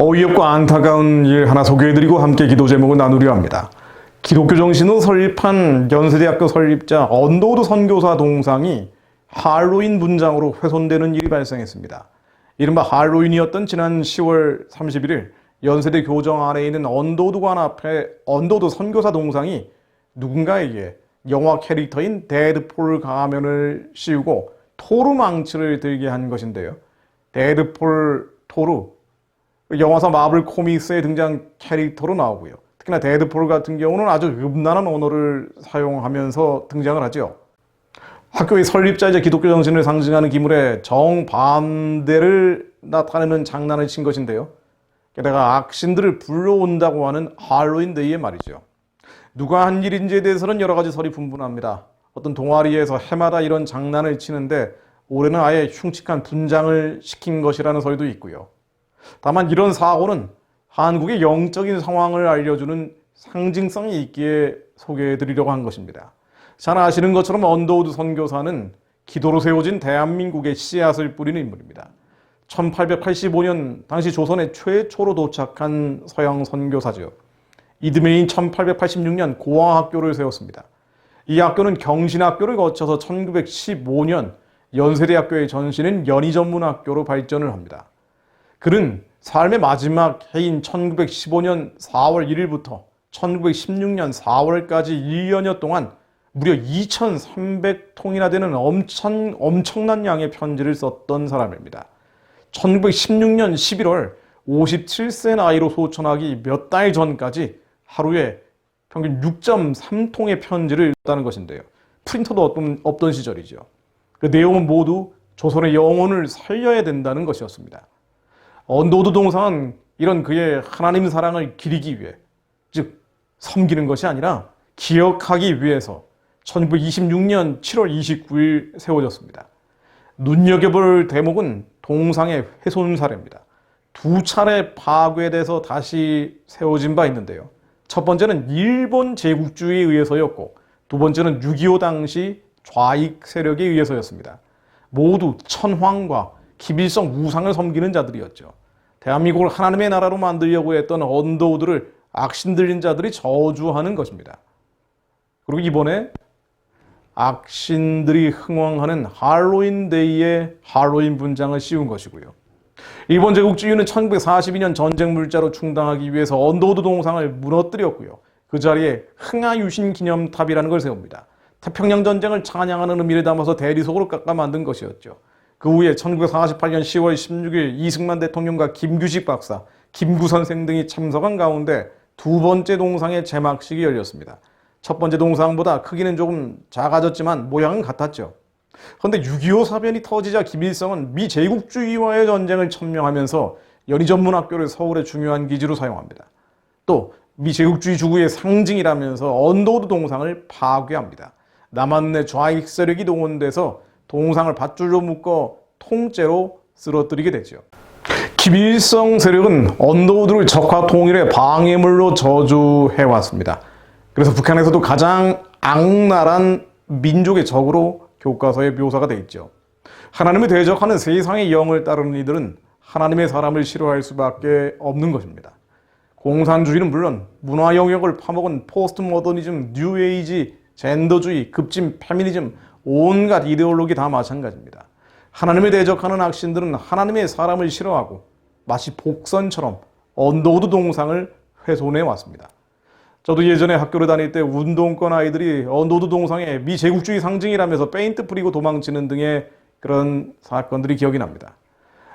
어이없고 안타까운 일 하나 소개해드리고 함께 기도 제목을 나누려 합니다. 기독교 정신으로 설립한 연세대학교 설립자 언더우드 선교사 동상이 할로윈 분장으로 훼손되는 일이 발생했습니다. 이른바 할로윈이었던 지난 10월 31일 연세대 교정 안에 있는 언더우드관 앞에 언더우드 선교사 동상이 누군가에게 영화 캐릭터인 데드폴 가면을 씌우고 토르 망치를 들게 한 것인데요. 데드폴 토르 영화사 마블 코믹스에 등장 캐릭터로 나오고요. 특히나 데드폴 같은 경우는 아주 음란한 언어를 사용하면서 등장을 하죠. 학교의 설립자이자 기독교 정신을 상징하는 기물에 정반대를 나타내는 장난을 친 것인데요. 게다가 악신들을 불러온다고 하는 할로윈 데이에 말이죠. 누가 한 일인지에 대해서는 여러 가지 설이 분분합니다. 어떤 동아리에서 해마다 이런 장난을 치는데 올해는 아예 흉측한 분장을 시킨 것이라는 설도 있고요. 다만 이런 사고는 한국의 영적인 상황을 알려주는 상징성이 있기에 소개해 드리려고 한 것입니다. 잘 아시는 것처럼 언더우드 선교사는 기도로 세워진 대한민국의 씨앗을 뿌리는 인물입니다. 1885년 당시 조선에 최초로 도착한 서양 선교사죠. 이듬해인 1886년 고아학교를 세웠습니다. 이 학교는 경신학교를 거쳐서 1915년 연세대학교의 전신인 연희전문학교로 발전을 합니다. 그는 삶의 마지막 해인 1915년 4월 1일부터 1916년 4월까지 1년여 동안 무려 2,300통이나 되는 엄청, 엄청난 양의 편지를 썼던 사람입니다. 1916년 11월 57세 나이로 소천하기 몇 달 전까지 하루에 평균 6.3통의 편지를 썼다는 것인데요. 프린터도 없던, 없던 시절이죠. 그 내용은 모두 조선의 영혼을 살려야 된다는 것이었습니다. 언더우드 동상은 이런 그의 하나님 사랑을 기리기 위해, 즉 섬기는 것이 아니라 기억하기 위해서 1926년 7월 29일 세워졌습니다. 눈여겨볼 대목은 동상의 훼손 사례입니다. 두 차례 파괴돼서 다시 세워진 바 있는데요. 첫 번째는 일본 제국주의에 의해서였고, 두 번째는 6.25 당시 좌익 세력에 의해서였습니다. 모두 천황과 기빌성 우상을 섬기는 자들이었죠. 대한민국을 하나님의 나라로 만들려고 했던 언더우드를 악신 들린 자들이 저주하는 것입니다. 그리고 이번에 악신들이 흥왕하는 할로윈 데이에 할로윈 분장을 씌운 것이고요. 일본 제국주의는 1942년 전쟁 물자로 충당하기 위해서 언더우드 동상을 무너뜨렸고요. 그 자리에 흥하유신 기념탑이라는 걸 세웁니다. 태평양 전쟁을 찬양하는 의미를 담아서 대리석으로 깎아 만든 것이었죠. 그 후에 1948년 10월 16일 이승만 대통령과 김규식 박사, 김구 선생 등이 참석한 가운데 두 번째 동상의 제막식이 열렸습니다. 첫 번째 동상보다 크기는 조금 작아졌지만 모양은 같았죠. 그런데 6.25 사변이 터지자 김일성은 미 제국주의와의 전쟁을 천명하면서 연희전문학교를 서울의 중요한 기지로 사용합니다. 또 미 제국주의 주구의 상징이라면서 언더우드 동상을 파괴합니다. 남한내 좌익 세력이 동원돼서 동상을 밧줄로 묶어 통째로 쓰러뜨리게 되죠. 김일성 세력은 언더우드를 적화 통일의 방해물로 저주해왔습니다. 그래서 북한에서도 가장 악랄한 민족의 적으로 교과서에 묘사가 되어 있죠. 하나님을 대적하는 세상의 영을 따르는 이들은 하나님의 사람을 싫어할 수밖에 없는 것입니다. 공산주의는 물론 문화 영역을 파먹은 포스트 모더니즘, 뉴에이지, 젠더주의, 급진, 페미니즘, 온갖 이데올로기 다 마찬가지입니다. 하나님을 대적하는 악신들은 하나님의 사람을 싫어하고 마치 복선처럼 언더우드 동상을 훼손해 왔습니다. 저도 예전에 학교를 다닐 때 운동권 아이들이 언더우드 동상에 미 제국주의 상징이라면서 페인트 뿌리고 도망치는 등의 그런 사건들이 기억이 납니다.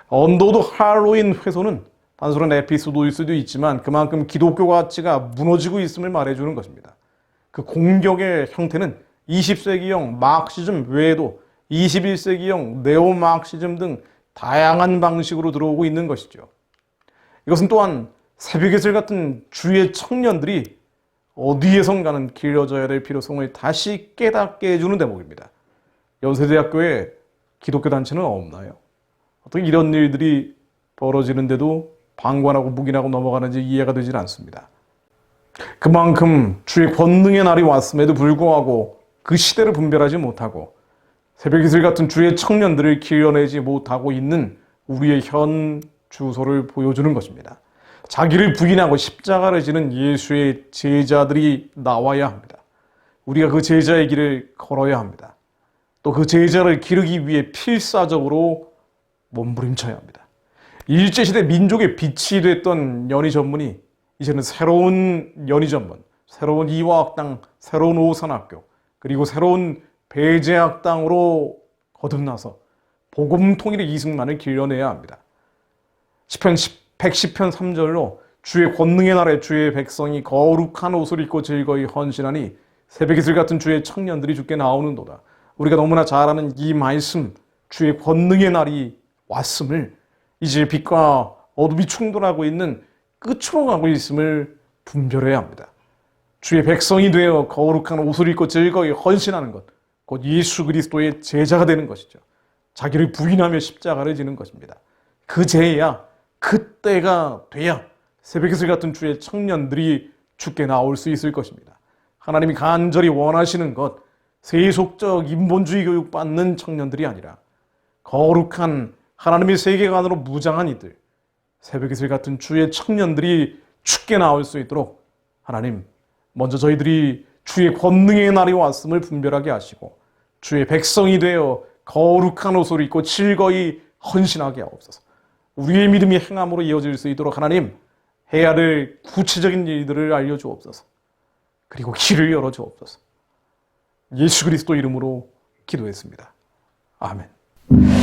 언더우드 할로윈 훼손은 단순한 에피소드일 수도 있지만 그만큼 기독교 가치가 무너지고 있음을 말해주는 것입니다. 그 공격의 형태는 20세기형 마크시즘 외에도 21세기형 네오마크시즘 등 다양한 방식으로 들어오고 있는 것이죠. 이것은 또한 새벽예술 같은 주의 청년들이 어디에선가는 길러져야 될 필요성을 다시 깨닫게 해주는 대목입니다. 연세대학교에 기독교 단체는 없나요? 어떻게 이런 일들이 벌어지는데도 방관하고 묵인하고 넘어가는지 이해가 되질 않습니다. 그만큼 주의 권능의 날이 왔음에도 불구하고 그 시대를 분별하지 못하고 새벽 이슬 같은 주의 청년들을 길러내지 못하고 있는 우리의 현 주소를 보여주는 것입니다. 자기를 부인하고 십자가를 지는 예수의 제자들이 나와야 합니다. 우리가 그 제자의 길을 걸어야 합니다. 또 그 제자를 기르기 위해 필사적으로 몸부림쳐야 합니다. 일제시대 민족의 빛이 됐던 연희 전문이 이제는 새로운 연희 전문, 새로운 이화학당, 새로운 오산학교, 그리고 새로운 배제학당으로 거듭나서 복음 통일의 이승만을 길러내야 합니다. 시편 110편 3절로 주의 권능의 날에 주의 백성이 거룩한 옷을 입고 즐거이 헌신하니 새벽 이슬 같은 주의 청년들이 주께 나오는도다. 우리가 너무나 잘 아는 이 말씀, 주의 권능의 날이 왔음을 이제 빛과 어둠이 충돌하고 있는 끝으로 가고 있음을 분별해야 합니다. 주의 백성이 되어 거룩한 옷을 입고 즐거이 헌신하는 것, 곧 예수 그리스도의 제자가 되는 것이죠. 자기를 부인하며 십자가를 지는 것입니다. 그 제야, 그때가 돼야 새벽이슬 같은 주의 청년들이 죽게 나올 수 있을 것입니다. 하나님이 간절히 원하시는 것, 세속적 인본주의 교육 받는 청년들이 아니라 거룩한 하나님의 세계관으로 무장한 이들, 새벽 이슬 같은 주의 청년들이 죽게 나올 수 있도록 하나님 먼저 저희들이 주의 권능의 날이 왔음을 분별하게 하시고 주의 백성이 되어 거룩한 옷을 입고 즐거이 헌신하게 하옵소서. 우리의 믿음이 행함으로 이어질 수 있도록 하나님 해야 될 구체적인 일들을 알려주옵소서. 그리고 길을 열어주옵소서. 예수 그리스도 이름으로 기도했습니다. 아멘.